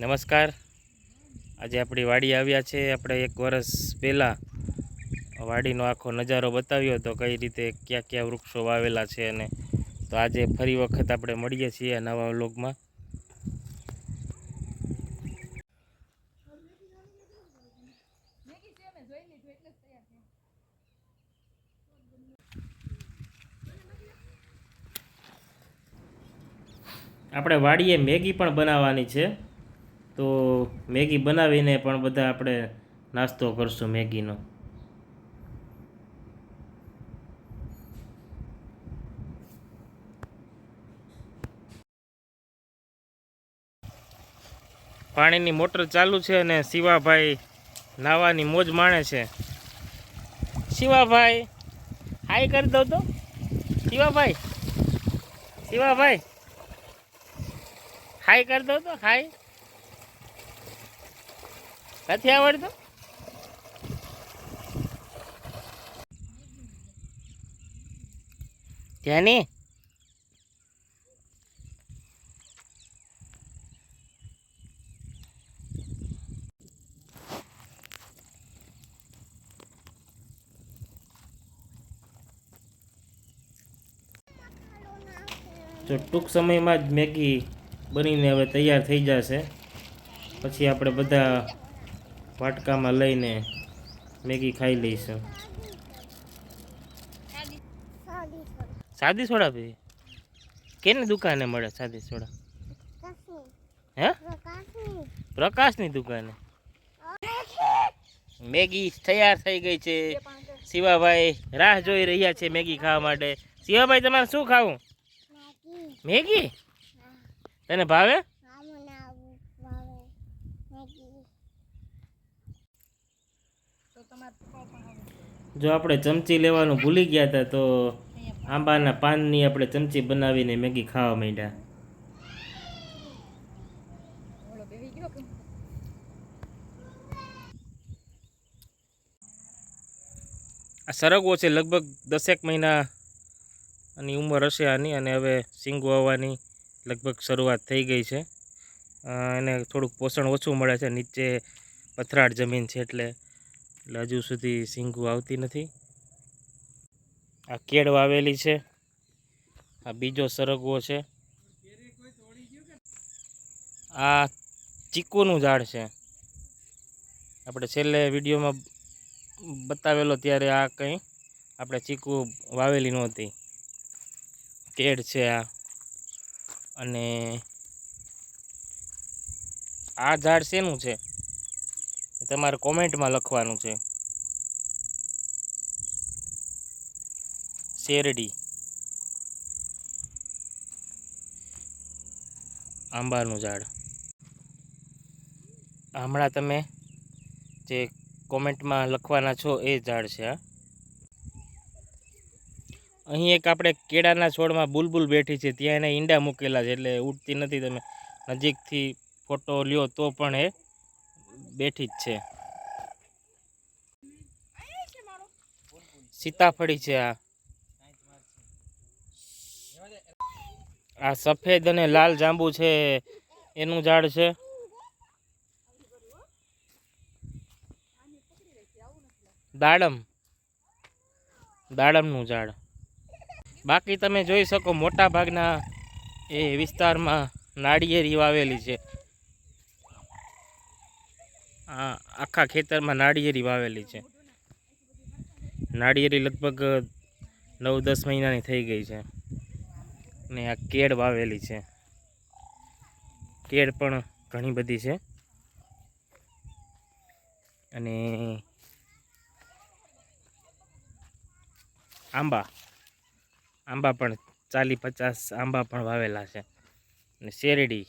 નમસ્કાર. આજે આપણી વાડી આવ્યા છે. આપણે એક વર્ષ પહેલાં વાડીનો આખો નજારો બતાવ્યો હતો કઈ રીતે ક્યાં ક્યાં વૃક્ષો વાવેલા છે અને તો આજે ફરી વખત આપણે મળીએ છીએ નવા વ્લોગમાં. આપણે વાડીએ મેગી પણ બનાવવાની છે. તો મેગી બનાવીને પણ બધા આપણે નાસ્તો કરશું મેગીનો. પાણીની મોટર ચાલુ છે અને શિવાભાઈ નાવાની મોજ માણે છે. શિવાભાઈ, હાય કરી દો તો. શિવાભાઈ શિવાભાઈ, હાય કરી દો તો, હાય. નથી આવડતું? ધ્યાની. જો ટૂંક સમયમાં જ મેગી બનીને હવે તૈયાર થઈ જશે. પછી આપણે બધા વાટકામાં લઈને મેગી ખાઈ લઈશું. સાદી સોડા પી કેની દુકાને મળે સાદી સોડા? હે? પ્રકાશની દુકાને? મેગી તૈયાર થઈ ગઈ છે. શિવાભાઈ રાહ જોઈ રહ્યા છે મેગી ખાવા માટે. શિવાભાઈ, તમારે શું ખાવું? મેગી? તને ભાવે? જો આપણે ચમચી લેવાનું ભૂલી ગયા હતા તો આંબાના પાનની આપણે ચમચી બનાવીને મેગી ખાવા માંડ્યા. આ સરગવો છે લગભગ દસેક મહિના ની ઉંમર હશે આની અને હવે સિંગો આવવાની લગભગ શરૂઆત થઈ ગઈ છે. એને થોડુંક પોષણ ઓછું મળે છે નીચે પથરાળ જમીન છે એટલે. એટલે હજુ સુધી સિંગુ આવતી નથી. આ કેળ વાવેલી છે. આ બીજો સરગવો છે. આ ચીકુનું ઝાડ છે. આપણે છેલ્લે વિડીયોમાં બતાવેલો ત્યારે આ કંઈ આપણે ચીકુ વાવેલી નહોતી. કેળ છે આ. અને આ ઝાડ શેનું છે? તમારે કોમેન્ટમાં લખવાનું છે. શેરડી. આંબાનું ઝાડ. હમણાં તમે જે કોમેન્ટમાં લખવાના છો એ ઝાડ છે આ અહીં એક આપણે કેળાના છોડમાં બુલબુલ બેઠી છે, ત્યાં એને ઈંડા મૂકેલા છે, એટલે ઉડતી નથી તમે નજીકથી ફોટો લ્યો તો પણ એ બેઠી જ છે. સીતાફળી છે આ. આ સફેદ અને લાલ જાંબુ છે, એનું ઝાડ છે. દાડમ. દાડમનું ઝાડ. બાકી તમે જોઈ શકો મોટા ભાગના એ વિસ્તારમાં નાળિયેરી વાવેલી છે. આ આખા ખેતરમાં નાળિયેરી વાવેલી છે. નાળિયેરી લગભગ નવ દસ મહિનાની થઈ ગઈ છે. ને આ કેળ વાવેલી છે. કેળ પણ ઘણી બધી છે. અને આંબા આંબા પણ ચાલી પચાસ આંબા પણ વાવેલા છે. અને શેરડી